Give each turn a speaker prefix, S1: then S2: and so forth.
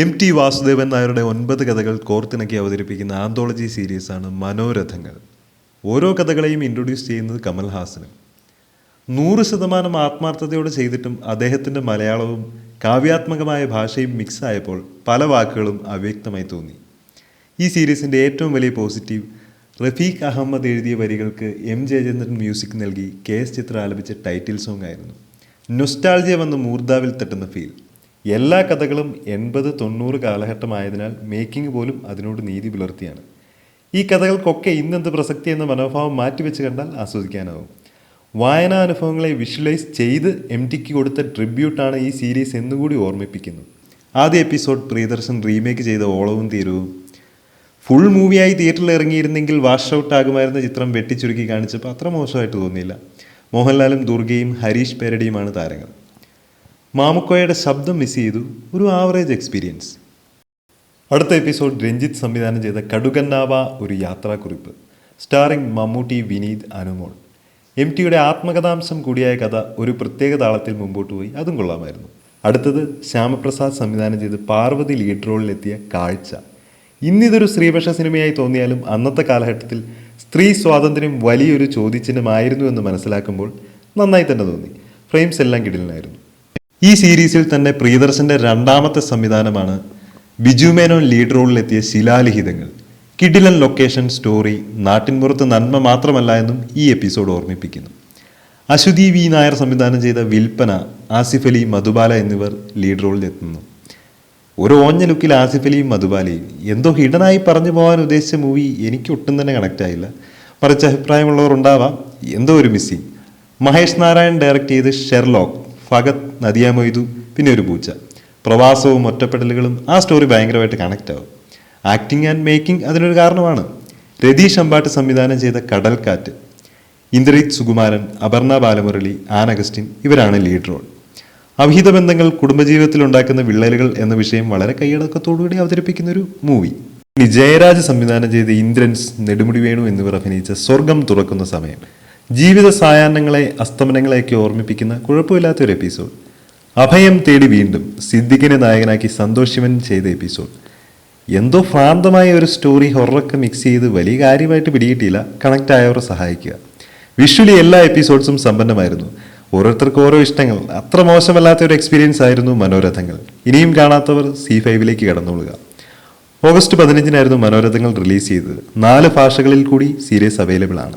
S1: M T Vasudevan നായരുടെ ഒൻപത് കഥകൾ കോർത്തിണക്കി അവതരിപ്പിക്കുന്ന ആന്തോളജി സീരീസാണ് മനോരഥങ്ങൾ. ഓരോ കഥകളെയും ഇൻട്രൊഡ്യൂസ് ചെയ്യുന്നത് കമൽഹാസനും. നൂറ് ശതമാനം ആത്മാർത്ഥതയോടെ ചെയ്തിട്ടും അദ്ദേഹത്തിന്റെ മലയാളവും കാവ്യാത്മകമായ ഭാഷയും മിക്സ് ആയപ്പോൾ പല വാക്കുകളും അവ്യക്തമായി തോന്നി. ഈ സീരീസിന്റെ ഏറ്റവും വലിയ പോസിറ്റീവ് റഫീഖ് അഹമ്മദ് എഴുതിയ വരികൾക്ക് എം ജയചന്ദ്രൻ മ്യൂസിക് നൽകി കെ എസ് ചിത്ര ആലപിച്ച ടൈറ്റിൽ സോങ് ആയിരുന്നു. നൊസ്റ്റാൾജിയ വന്ന് മൂർദാവിൽ തട്ടുന്ന ഫീൽ എല്ലാ കഥകളും എൺപത് തൊണ്ണൂറ് കാലഘട്ടമായതിനാൽ മേക്കിംഗ് പോലും അതിനോട് നീതി പുലർത്തിയാണ്. ഈ കഥകൾക്കൊക്കെ ഇന്നെന്ത് പ്രസക്തി എന്ന മനോഭാവം മാറ്റിവെച്ച് കണ്ടാൽ ആസ്വദിക്കാനാവും. വായനാ അനുഭവങ്ങളെ വിഷ്വലൈസ് ചെയ്ത് എം ടിക്ക് കൊടുത്ത ട്രിബ്യൂട്ടാണ് ഈ സീരീസ് എന്നുകൂടി ഓർമ്മിപ്പിക്കുന്നു. ആദ്യ എപ്പിസോഡ് പ്രിയദർശൻ റീമേക്ക് ചെയ്ത ഓളവും തീരവും. ഫുൾ മൂവിയായി തിയേറ്ററിൽ ഇറങ്ങിയിരുന്നെങ്കിൽ വാഷ് ഔട്ട് ആകുമായിരുന്ന ചിത്രം വെട്ടിച്ചുരുക്കി കാണിച്ചപ്പോൾ അത്ര മോശമായിട്ട് തോന്നിയില്ല. മോഹൻലാലും ദുർഗയും ഹരീഷ് പേരടിയുമാണ് താരങ്ങൾ. മാമുക്കോയുടെ ശബ്ദം മിസ് ചെയ്തു ഒരു ആവറേജ് എക്സ്പീരിയൻസ് അടുത്ത എപ്പിസോഡ് രഞ്ജിത്ത് സംവിധാനം ചെയ്ത കടുകന്നാവ ഒരു യാത്രാക്കുറിപ്പ്. സ്റ്റാറിംഗ് മമ്മൂട്ടി വിനീത് അനുമോൾ. എം ടിയുടെ ആത്മകഥാംശം കൂടിയായ കഥ ഒരു പ്രത്യേക താളത്തിൽ മുമ്പോട്ട് പോയി. അതും കൊള്ളാമായിരുന്നു. അടുത്തത് ശ്യാമപ്രസാദ് സംവിധാനം ചെയ്ത് പാർവതി ലീഡ് റോളിലെത്തിയ കാഴ്ച. ഇന്നിതൊരു സ്ത്രീപക്ഷ സിനിമയായി തോന്നിയാലും അന്നത്തെ കാലഘട്ടത്തിൽ സ്ത്രീ സ്വാതന്ത്ര്യം വലിയൊരു ചോദ്യചിഹ്നമായിരുന്നു എന്ന് മനസ്സിലാക്കുമ്പോൾ നന്നായി തന്നെ തോന്നി. ഫ്രെയിംസ് എല്ലാം കിടിലനായിരുന്നു. ഈ സീരീസിൽ തന്നെ പ്രിയദർശന്റെ രണ്ടാമത്തെ സംവിധാനമാണ് ബിജു മേനോൻ ലീഡ് റോളിലെത്തിയ ശിലാലിഹിതങ്ങൾ. കിഡിലൻ ലൊക്കേഷൻ സ്റ്റോറി നാട്ടിൻപുറത്ത് നന്മ മാത്രമല്ല എന്നും ഈ എപ്പിസോഡ് ഓർമ്മിപ്പിക്കുന്നു. അശ്വതി വി. നായർ സംവിധാനം ചെയ്ത വിൽപ്പന ആസിഫ് അലി മധുബാല എന്നിവർ ലീഡ് റോളിൽ എത്തുന്നു ഒരു ഓഞ്ഞ ലുക്കിൽ ആസിഫ് അലിയും മധുബാലയും. എന്തോ ഹിഡനായി പറഞ്ഞു പോകാൻ ഉദ്ദേശിച്ച മൂവി എനിക്ക് ഒട്ടും തന്നെ കണക്റ്റ് ആയില്ല. മറിച്ച് അഭിപ്രായമുള്ളവർ ഉണ്ടാവാം. എന്തോ ഒരു മിസ്സിങ് മഹേഷ് നാരായൺ ഡയറക്റ്റ് ചെയ്ത് ഷെർലോക്ക്. ഫഗത് നദിയ മൊയ്തു പിന്നെ ഒരു പൂച്ച. പ്രവാസവും ഒറ്റപ്പെടലുകളും ആ സ്റ്റോറി ഭയങ്കരമായിട്ട് കണക്റ്റ് ആവും. ആക്ടിങ് ആൻഡ് മേക്കിംഗ് അതിനൊരു കാരണമാണ്. രതീഷ് അമ്പാട്ട് സംവിധാനം ചെയ്ത കടൽക്കാറ്റ്. ഇന്ദ്രജിത് സുകുമാരൻ അപർണ ബാലമുരളി ആൻ അഗസ്റ്റിൻ ഇവരാണ് ലീഡ് റോൾ അവിഹിത ബന്ധങ്ങൾ കുടുംബജീവിതത്തിൽ ഉണ്ടാക്കുന്ന വിള്ളലുകൾ എന്ന വിഷയം വളരെ കൈയടക്കത്തോടുകൂടി അവതരിപ്പിക്കുന്ന ഒരു മൂവി ഇനി ജയരാജ് സംവിധാനം ചെയ്ത ഇന്ദ്രൻസ് നെടുമുടി വേണു എന്നിവർ അഭിനയിച്ച സ്വർഗം തുറക്കുന്ന സമയം. ജീവിത സായാഹ്നങ്ങളെ അസ്തമനങ്ങളെയൊക്കെ ഓർമ്മിപ്പിക്കുന്ന കുഴപ്പമില്ലാത്തൊരു എപ്പിസോഡ്. അഭയം തേടി വീണ്ടും സിദ്ദിഖിനെ നായകനാക്കി സന്തോഷ് ചെയ്ത എപ്പിസോഡ്. എന്തോ ഭ്രാന്തമായ ഒരു സ്റ്റോറി ഹൊറൊക്കെ മിക്സ് ചെയ്ത് വലിയ കാര്യമായിട്ട് പിടികിട്ടിയില്ല കണക്റ്റ് ആയവരെ സഹായിക്കുക. വിഷ്വലി എല്ലാ എപ്പിസോഡ്സും സമ്പന്നമായിരുന്നു. ഓരോരുത്തർക്കും ഓരോ ഇഷ്ടങ്ങൾ അത്ര മോശമല്ലാത്ത ഒരു എക്സ്പീരിയൻസ് ആയിരുന്നു മനോരഥങ്ങൾ. ഇനിയും കാണാത്തവർ സി ഫൈവിലേക്ക് കടന്നുകൊള്ളുക ഓഗസ്റ്റ് പതിനഞ്ചിനായിരുന്നു മനോരഥങ്ങൾ റിലീസ് ചെയ്തത്. നാല് ഭാഷകളിൽ കൂടി സീരീസ് അവൈലബിൾ ആണ്.